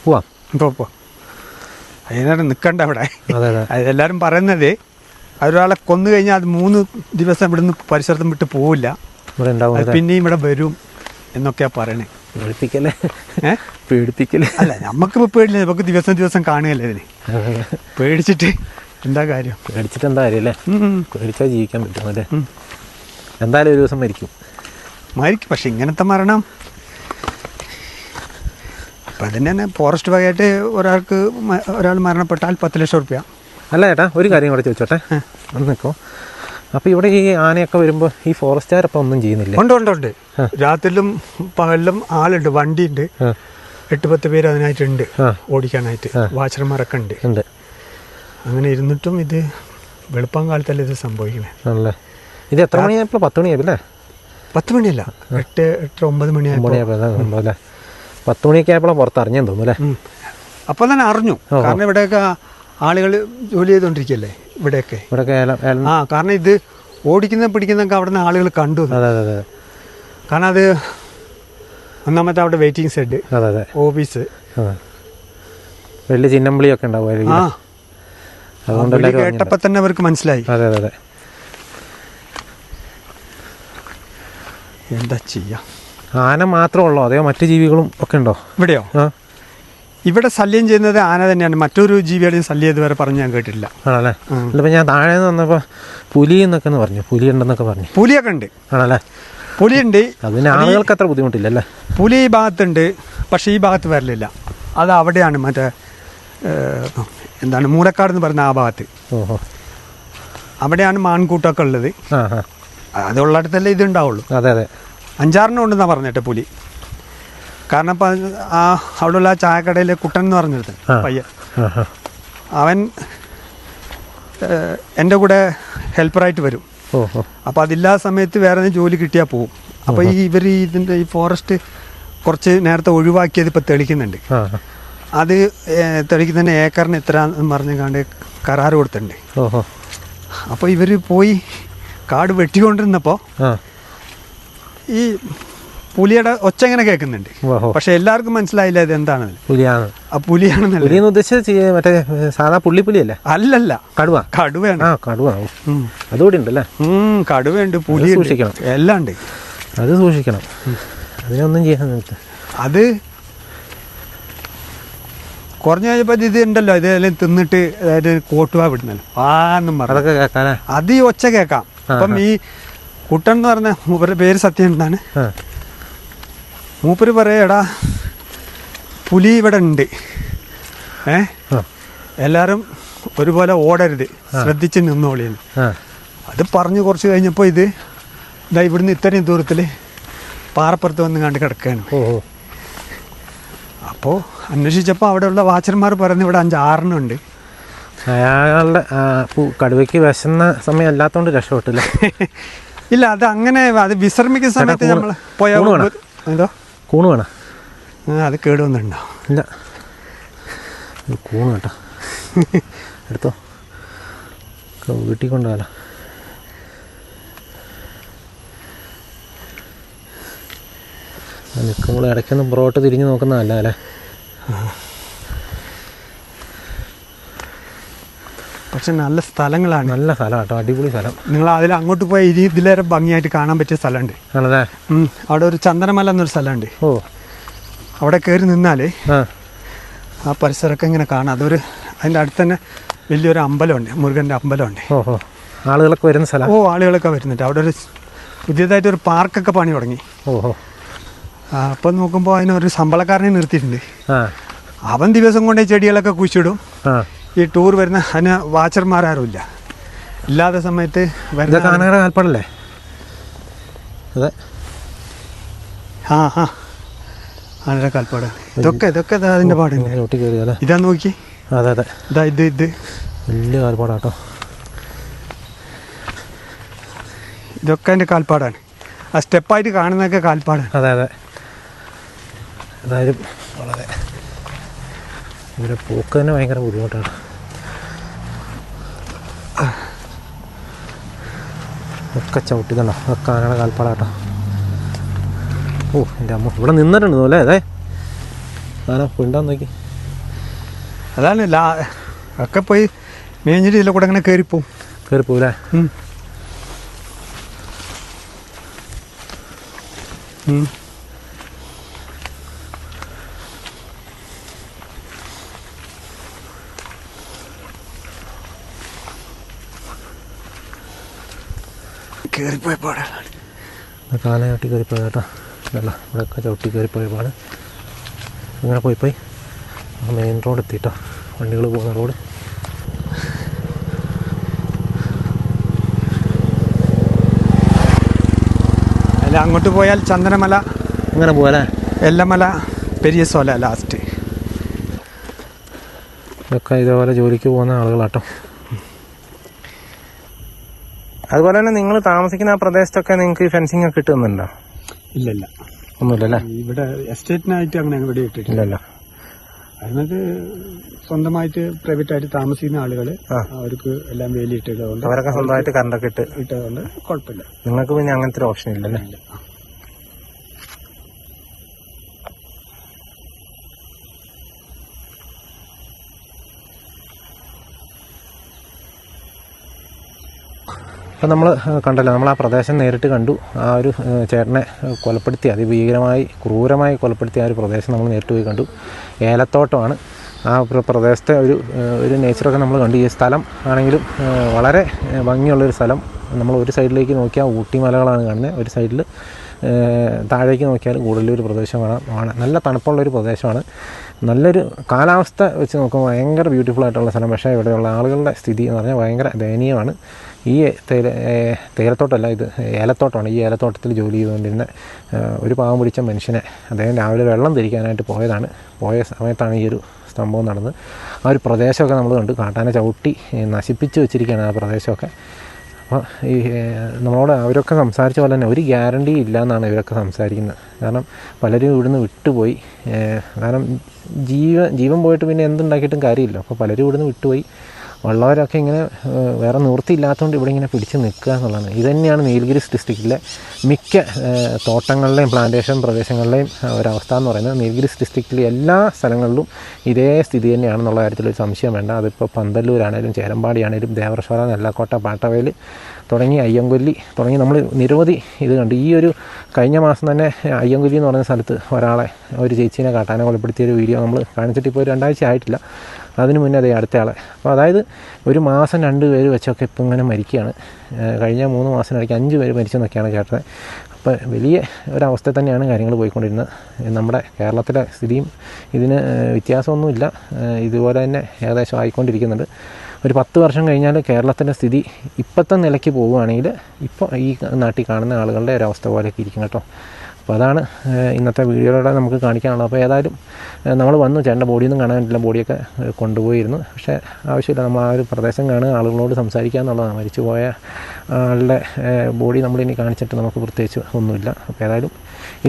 പോവാം. പോ പോ. അതിനേരം നിൽക്കണ്ട അവിടെ. അതെ അതെ. അതെല്ലാവരും പറയുന്നത് ഒരാളെ കൊന്നു കഴിഞ്ഞാൽ അത് മൂന്ന് ദിവസം ഇവിടുന്ന് പരിസരത്തും വിട്ട് പോവില്ല. പിന്നെയും ഇവിടെ വരും എന്നൊക്കെയാ പറയണേ. പേടിപ്പിക്കല്ലേ പേടിപ്പിക്കല്ലേ അല്ല നമുക്കിപ്പോൾ പേടില്ല. നമുക്ക് ദിവസം ദിവസം കാണുകയല്ലേ ഇതിന്. പേടിച്ചിട്ട് എന്താ കാര്യം? പേടിച്ചിട്ട് എന്താ കാര്യം അല്ലേ. പേടിച്ചാൽ ജീവിക്കാൻ പറ്റും അല്ലേ? എന്തായാലും ഒരു ദിവസം മരിക്കും. മരിക്കും. പക്ഷെ ഇങ്ങനത്തെ മരണം ഇപ്പം അതിന് തന്നെ ഫോറസ്റ്റ് വകയായിട്ട് ഒരാൾക്ക് ഒരാൾ മരണപ്പെട്ടാൽ പത്ത് ലക്ഷം റുപ്യ അല്ല ചേട്ടാ ഒരു കാര്യം കൂടെ ചോദിച്ചോട്ടെ? ഒന്ന് നിൽക്കോ അപ്പോൾ ഇവിടെ ഈ ആനയൊക്കെ വരുമ്പോൾ ഈ ഫോറസ്റ്റുകാരപ്പം ഒന്നും ചെയ്യുന്നില്ല? ഉണ്ട് ഉണ്ട് ഉണ്ട്. രാത്രിയിലും പകലിലും ആളുണ്ട് വണ്ടിയുണ്ട്. ഉണ്ട് എട്ട് പത്ത് പേര് അതിനായിട്ടുണ്ട്. ഓടിക്കാനായിട്ട്. വാച്ചർമാരൊക്കെ ഉണ്ട്. ഉണ്ട്. അങ്ങനെ ഇരുന്നിട്ടും ഇത് വെളുപ്പം കാലത്തല്ലേ ഇത് സംഭവിക്കണേ. ആണല്ലേ? ഇത് എത്ര മണിയായപ്പോൾ പത്ത് മണിയായല്ലേ പത്ത് മണിയല്ല. എട്ട് എട്ട് ഒമ്പത് മണിയായപ്പോൾ അല്ലേ? പത്ത് മണിയൊക്കെ ആയപ്പോഴാണ് പുറത്തറിഞ്ഞെന്ന് തോന്നുന്നു അല്ലേ. അപ്പോൾ തന്നെ അറിഞ്ഞു. കാരണം ഇവിടെയൊക്കെ ആളുകൾ ജോലി ചെയ്തുകൊണ്ടിരിക്കല്ലേ ഇവിടെയൊക്കെ? ഇവിടെയൊക്കെ ആ കാരണം ഇത് ഓടിക്കുന്ന പിടിക്കുന്നൊക്കെ അവിടെ നിന്ന് ആളുകൾ കണ്ടു അതെ അതെ അതെ. കാരണം അത് ഒന്നാമത്തെ അവിടെ വെയിറ്റിംഗ് സെഡ് അതെ അതെ ഓഫീസ് വലിയ ചിഹ്നമ്പിളിയൊക്കെ ഉണ്ടാവുമായിരിക്കും ആ. അതുകൊണ്ട് കേട്ടപ്പോൾ തന്നെ അവർക്ക് മനസ്സിലായി. അതെ അതെ അതെ. എന്താ ചെയ്യാ? ആന മാത്രമേ ഉള്ളോ? അതോ മറ്റു ജീവികളും ഒക്കെ ഉണ്ടോ? ഇവിടെയോ? ഇവിടെ ശല്യം ചെയ്യുന്നത് ആന തന്നെയാണ്. മറ്റൊരു ജീവിയുടെയും ശല്യം ഇതുവരെ പറഞ്ഞ് ഞാൻ കേട്ടിട്ടില്ല. ആണല്ലേ? അല്ലപ്പോ ഞാൻ താഴെ നിന്ന് വന്നപ്പോൾ പുലി എന്നൊക്കെ പറഞ്ഞു. പുലി ഉണ്ടെന്നൊക്കെ പറഞ്ഞു. പുലിയൊക്കെ ഉണ്ട്. ആണല്ലേ? പുലിയുണ്ട്. അതിന് ആളുകൾക്ക് അത്ര ബുദ്ധിമുട്ടില്ലല്ലേ പുലി ഈ ഭാഗത്തുണ്ട്. പക്ഷേ ഈ ഭാഗത്ത് വരലില്ല. അത് അവിടെയാണ് മറ്റേ എന്താണ് മൂലക്കാട് എന്ന് പറയുന്ന ആ ഭാഗത്ത്. ഓഹോ. അവിടെയാണ് മാൻകൂട്ടമൊക്കെ ഉള്ളത്. അതുള്ളിടത്തല്ലേ ഇത് ഉണ്ടാവുള്ളൂ അതെ അതെ. അഞ്ചാറിനും ഉണ്ടെന്നാണ് പറഞ്ഞിട്ട് പുലി കാരണം ഇപ്പം ആ അവിടെയുള്ള ആ ചായക്കടയിലെ കുട്ടൻ എന്ന് പറഞ്ഞിരുന്നത് പയ്യ പയ്യൻ. അവൻ എന്റെ കൂടെ ഹെൽപ്പറായിട്ട് വരും. അപ്പോൾ അതില്ലാത്ത സമയത്ത് വേറെ എന്തെങ്കിലും ജോലി കിട്ടിയാൽ പോവും. അപ്പോൾ ഈ ഇവർ ഇതിന്റെ ഈ ഫോറസ്റ്റ് കുറച്ച് നേരത്തെ ഒഴിവാക്കിയത് ഇപ്പോൾ തെളിക്കുന്നുണ്ട്. അത് തെളിക്കുന്നതിന് ഏക്കറിന് എത്ര പറഞ്ഞു പറഞ്ഞ് കണ്ട് കരാറ് കൊടുത്തിട്ടുണ്ട്. അപ്പോൾ ഇവർ പോയി കാട് വെട്ടിക്കൊണ്ടിരുന്നപ്പോൾ ഈ പുലിയുടെ ഒച്ച ഇങ്ങനെ കേൾക്കുന്നുണ്ട്. പക്ഷെ എല്ലാവർക്കും മനസ്സിലായില്ല ഇത് എന്താണ്. പുലിയാണ്. ആ പുലിയാണെന്ന് പുലി എന്ന് ഉദ്ദേശിച്ചത് മറ്റേ സാധാ പുള്ളിപ്പുലിയല്ലേ? അല്ലല്ല. കടുവ. കടുവയാണ്. ആ കടുവ. അതുകൂടി ഉണ്ടല്ലേ? കടുവയുണ്ട് പുലി സൂക്ഷിക്കണം. എല്ലാം ഉണ്ട്. അത് സൂക്ഷിക്കണം. അതിനൊന്നും ചെയ്യാൻ അത് കുറഞ്ഞു കഴിഞ്ഞപ്പോൾ ഇത് ഉണ്ടല്ലോ ഇതെല്ലാം തിന്നിട്ട് അതായത് കോട്ടുവാ വിടുന്നല്ലോ. ആന്നും പറഞ്ഞു. അതൊക്കെ കേൾക്കാനാ? അത് ഈ ഒച്ച കേൾക്കാം. അപ്പം ഈ കുട്ടൻ എന്ന് പറഞ്ഞ മൂപ്പരുടെ പേര് സത്യം എന്താണ്? മൂപ്പര് പറയടാ പുലി ഇവിടെ ഉണ്ട്. ഏ? എല്ലാരും എല്ലാവരും ഒരുപോലെ ഓടരുത്. ശ്രദ്ധിച്ച് നിന്നോളിയെന്ന് അത് പറഞ്ഞു കുറച്ച് കഴിഞ്ഞപ്പോൾ ഇത് ഇതാ ഇവിടുന്ന് ഇത്രയും ദൂരത്തിൽ പാറപ്പുറത്ത് വന്ന് കണ്ട് കിടക്കുകയാണ് അപ്പോ അപ്പോൾ അന്വേഷിച്ചപ്പോൾ അവിടെയുള്ള വാച്ചർമാർ പറയുന്നത് ഇവിടെ അഞ്ചാറെണ്ണം ഉണ്ട്. അയാളുടെ കടുവയ്ക്ക് വിശന്ന സമയം അല്ലാത്തോണ്ട് രക്ഷപ്പെട്ടില്ലേ. ഇല്ല അത് അങ്ങനെ അത് വിശ്രമിക്കുന്ന സമയത്ത് നമ്മൾ പോയ കൂണ് വേണം. എന്തോ? കൂണ് വേണം? അത് കേടുവന്നുണ്ടോ ഇല്ല. കൂണ് കേട്ടോ. എടുത്തോ. വീട്ടിൽ കൊണ്ടുപോകാലോ നിൽക്കുമ്പോൾ ഇടയ്ക്കൊന്ന് പുറകോട്ട് തിരിഞ്ഞ് നോക്കുന്നതല്ല? അല്ലേ പക്ഷെ നല്ല സ്ഥലങ്ങളാണ്. നല്ല സ്ഥലം കേട്ടോ അടിപൊളി സ്ഥലം. നിങ്ങൾ അതിൽ അങ്ങോട്ട് പോയി ഇനി ഇതിലേറെ ഭംഗിയായിട്ട് കാണാൻ പറ്റിയ സ്ഥലമുണ്ട്. ആണല്ലേ? അവിടെ ഒരു ചന്ദനമല എന്നൊരു സ്ഥലമുണ്ട്. ഓ. അവിടെ കയറി നിന്നാലേ ആ. പരിസരമൊക്കെ ഇങ്ങനെ കാണാം. അതൊരു അതിന്റെ അടുത്ത് തന്നെ വലിയൊരു അമ്പലമുണ്ട് മുരുകന്റെ അമ്പലമുണ്ട്. ഓഹോ. ആളുകളൊക്കെ വരുന്ന സ്ഥലം? ഓ ആളുകളൊക്കെ വരുന്നുണ്ട്. അവിടെ ഒരു പുതിയതായിട്ട് ഒരു പാർക്കൊക്കെ പണി തുടങ്ങി. ഓഹോ. അപ്പൊ നോക്കുമ്പോൾ അതിനൊരു ശമ്പളക്കാരനെ നിർത്തിയിട്ടുണ്ട്. അവൻ ദിവസം കൊണ്ടേ ചെടികളൊക്കെ കുഴിച്ചിടും. ഈ ടൂർ വരുന്ന അതിന് വാച്ചർമാരാരുമില്ല ഇല്ലാത്ത സമയത്ത് വരുന്ന ഇതൊക്കെ കാൽപ്പാടല്ലേ? അതെ. ആ ആ. ആനയുടെ കാൽപ്പാട്. ഇതൊക്കെ ഇതൊക്കെ അതിന്റെ അതിന്റെ പാടുണ്ട്. അല്ലേ? ഇതാ നോക്കി. അതെ അതെ. ഇതാ ഇത് ഇത്. വലിയ കാൽപ്പാടാട്ടോ. ഇതൊക്കെ അതിന്റെ കാൽപ്പാടാണ്. ആ സ്റ്റെപ്പായിട്ട് കാണുന്നതൊക്കെ കാൽപ്പാടാണ്. അതെ അതെ. അതായത് വളരെ ഇവിടെ പോക്ക് തന്നെ ഭയങ്കര ബുദ്ധിമുട്ടാണ്. ഒക്കെ ചവിട്ടിതണ്ടോ ഒക്കെ ആനയുടെ കാൽപ്പാടാട്ടോ. ഓ എന്റെ അമ്മ. ഇവിടെ നിന്നിട്ടുണ്ട് അല്ലേ? അതെ. ആന പിണ്ടാന്ന് നോക്കി. അതാണ് ലാ ഒക്കെ പോയി മേഞ്ഞിട്ട് ഇതിലെ കൂടെ അങ്ങനെ കയറിപ്പോവും കയറി പോകൂലേ ഉം. കാല ചവിട്ടി കയറിപ്പോയ കേട്ടോ ഇതല്ല ഇവിടെയൊക്കെ ചവിട്ടി കയറിപ്പോയ പാട് ഇങ്ങനെ പോയി പോയി. മെയിൻ റോഡ് എത്തിയിട്ടോ. വണ്ടികൾ പോകുന്ന റോഡ് അല്ല അങ്ങോട്ട് പോയാൽ ചന്ദനമല അങ്ങനെ പോകാല്ലേ എല്ലമല പെരിയ സോല ലാസ്റ്റ്. ഇതൊക്കെ ഇതേപോലെ ജോലിക്ക് പോകുന്ന ആളുകളാട്ടോ. അതുപോലെ തന്നെ നിങ്ങൾ താമസിക്കുന്ന ആ പ്രദേശത്തൊക്കെ നിങ്ങൾക്ക് ഫെൻസിങ് ഒക്കെ കിട്ടുന്നുണ്ടോ? ഇല്ലല്ല. ഒന്നുമില്ല ഒന്നുമില്ലല്ലേ? ഇവിടെ എസ്റ്റേറ്റിനായിട്ട് അങ്ങനെ ഇവിടെ ഇട്ടിട്ടില്ല ഇല്ലല്ലോ. അതിനകത്ത് സ്വന്തമായിട്ട് പ്രൈവറ്റ് ആയിട്ട് താമസിക്കുന്ന ആളുകൾ. അവർക്ക് എല്ലാം വേലി ഇട്ടതുകൊണ്ട് അവരൊക്കെ സ്വന്തമായിട്ട് കറണ്ടൊക്കെ ഇട്ട്. ഇട്ടതുകൊണ്ട് കുഴപ്പമില്ല. നിങ്ങൾക്ക് പിന്നെ അങ്ങനത്തെ ഒരു ഓപ്ഷൻ ഇല്ലല്ലേ? അപ്പം നമ്മൾ കണ്ടല്ലോ നമ്മൾ ആ പ്രദേശം നേരിട്ട് കണ്ടു. ആ ഒരു ചേട്ടനെ കൊലപ്പെടുത്തി അതിഭീകരമായി ക്രൂരമായി കൊലപ്പെടുത്തിയ ആ ഒരു പ്രദേശം നമ്മൾ നേരിട്ട് പോയി കണ്ടു. ഏലത്തോട്ടമാണ്. ആ പ്രദേശത്തെ ഒരു ഒരു നേച്ചറൊക്കെ നമ്മൾ കണ്ടു. ഈ സ്ഥലം ആണെങ്കിലും വളരെ ഭംഗിയുള്ളൊരു സ്ഥലം. നമ്മൾ ഒരു സൈഡിലേക്ക് നോക്കിയാൽ ഊട്ടി മലകളാണ് കാണുന്നത് ഒരു സൈഡിൽ താഴേക്ക് നോക്കിയാൽ കൂടുതലൊരു പ്രദേശമാണ് ആണ്. നല്ല തണുപ്പുള്ളൊരു പ്രദേശമാണ്. നല്ലൊരു കാലാവസ്ഥ വെച്ച് നോക്കുമ്പോൾ ഭയങ്കര ബ്യൂട്ടിഫുൾ ആയിട്ടുള്ള സ്ഥലം. പക്ഷേ ഇവിടെയുള്ള ആളുകളുടെ സ്ഥിതി എന്ന് പറഞ്ഞാൽ ഭയങ്കര ദയനീയമാണ്. ഈ തേയില തേയിലത്തോട്ടമല്ല ഇത് ഏലത്തോട്ടമാണ് ഈ ഏലത്തോട്ടത്തിൽ ജോലി ചെയ്തുകൊണ്ടിരുന്ന ഒരു പാവം പിടിച്ച മനുഷ്യനെ അദ്ദേഹം രാവിലെ വെള്ളം തിരിക്കാനായിട്ട് പോയതാണ്. പോയ സമയത്താണ് ഈ ഒരു സംഭവം നടന്നത്. ആ ഒരു പ്രദേശമൊക്കെ നമ്മൾ കണ്ടു. കാട്ടാന ചവിട്ടി നശിപ്പിച്ച് വെച്ചിരിക്കുകയാണ് ആ പ്രദേശമൊക്കെ. അപ്പോൾ ഈ നമ്മളോട് അവരൊക്കെ സംസാരിച്ച പോലെ തന്നെ ഒരു ഗ്യാരണ്ടി ഇല്ല എന്നാണ് ഇവരൊക്കെ സംസാരിക്കുന്നത്. കാരണം പലരും ഇവിടുന്ന് വിട്ടുപോയി. കാരണം ജീവൻ ജീവൻ പോയിട്ട് പിന്നെ എന്തുണ്ടാക്കിയിട്ടും കാര്യമില്ല. അപ്പോൾ പലരും ഇവിടുന്ന് വിട്ടുപോയി. ഉള്ളവരൊക്കെ ഇങ്ങനെ വേറെ നിവൃത്തിയില്ലാത്തതുകൊണ്ട് ഇവിടെ ഇങ്ങനെ പിടിച്ച് നിൽക്കുക എന്നുള്ളതാണ്. ഇത് തന്നെയാണ് നീലഗിരിസ് ഡിസ്ട്രിക്റ്റിലെ മിക്ക തോട്ടങ്ങളുടെയും പ്ലാന്റേഷൻ പ്രദേശങ്ങളിലെയും ഏഹ്, ഒരവസ്ഥ എന്ന് പറയുന്നത് നീലഗിരിസ് ഡിസ്ട്രിക്റ്റിലെ എല്ലാ സ്ഥലങ്ങളിലും ഇതേ സ്ഥിതി തന്നെയാണെന്നുള്ള കാര്യത്തിൽ ഒരു സംശയം വേണ്ട. അതിപ്പോൾ പന്തല്ലൂരാണേലും ചേരമ്പാടിയാണേലും ദേവർശ്വര നെല്ലക്കോട്ട പാട്ടവേൽ തുടങ്ങി അയ്യങ്കൊല്ലി തുടങ്ങി നമ്മൾ നിരവധി ഇത് കണ്ടു. ഈ ഒരു കഴിഞ്ഞ മാസം തന്നെ അയ്യങ്കൊല്ലി എന്ന് പറയുന്ന സ്ഥലത്ത് ഒരാളെ ഒരു ചേച്ചീനെ കാട്ടാനെ കൊലപ്പെടുത്തിയ ഒരു വീഡിയോ നമ്മൾ കാണിച്ചിട്ട് ഇപ്പോൾ രണ്ടാഴ്ച ആയിട്ടില്ല അതിന് മുന്നേ അതേ അടുത്ത അപ്പോൾ അതായത് ഒരു മാസം രണ്ട് പേര് വെച്ചൊക്കെ ഇപ്പം ഇങ്ങനെ മരിക്കുകയാണ് കഴിഞ്ഞ മൂന്ന് മാസത്തിനിടയ്ക്ക് അഞ്ച് പേര് മരിച്ചെന്നൊക്കെയാണ് കേട്ടത്. അപ്പോൾ വലിയ ഒരവസ്ഥ തന്നെയാണ് കാര്യങ്ങൾ പോയിക്കൊണ്ടിരുന്നത്. നമ്മുടെ കേരളത്തിലെ സ്ഥിതിയും ഇതിന് വ്യത്യാസമൊന്നുമില്ല. ഇതുപോലെ തന്നെ ഏകദേശം ആയിക്കൊണ്ടിരിക്കുന്നുണ്ട്. ഒരു പത്ത് വർഷം കഴിഞ്ഞാൽ കേരളത്തിന്റെ സ്ഥിതി ഇപ്പോഴത്തെ നിലയ്ക്ക് പോവുകയാണെങ്കിൽ ഇപ്പോൾ ഈ നാട്ടിൽ കാണുന്ന ആളുകളുടെ ഒരവസ്ഥ പോലെയൊക്കെ ഇരിക്കും കേട്ടോ. അപ്പോൾ അതാണ് ഇന്നത്തെ വീഡിയോയിലൂടെ നമുക്ക് കാണിക്കാനുള്ളത്. അപ്പോൾ ഏതായാലും നമ്മൾ വന്നു. ചേട്ടന്റെ ബോഡിയൊന്നും കാണാൻ പറ്റില്ല ബോഡിയൊക്കെ കൊണ്ടുപോയിരുന്നു. പക്ഷേ ആവശ്യമില്ല. നമ്മൾ ആ ഒരു പ്രദേശം കാണുക ആളുകളോട് സംസാരിക്കുക എന്നുള്ളതാണ്. മരിച്ചുപോയ ആളുടെ ബോഡി നമ്മളിനി കാണിച്ചിട്ട് നമുക്ക് പ്രത്യേകിച്ച് ഒന്നുമില്ല. അപ്പോൾ ഏതായാലും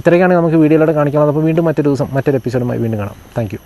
ഇത്രയൊക്കെയാണ് നമുക്ക് വീഡിയോയിലൂടെ കാണിക്കാനുള്ളത്. അപ്പോൾ വീണ്ടും മറ്റൊരു ദിവസം മറ്റൊരു എപ്പിസോഡുമായി വീണ്ടും കാണാം. താങ്ക്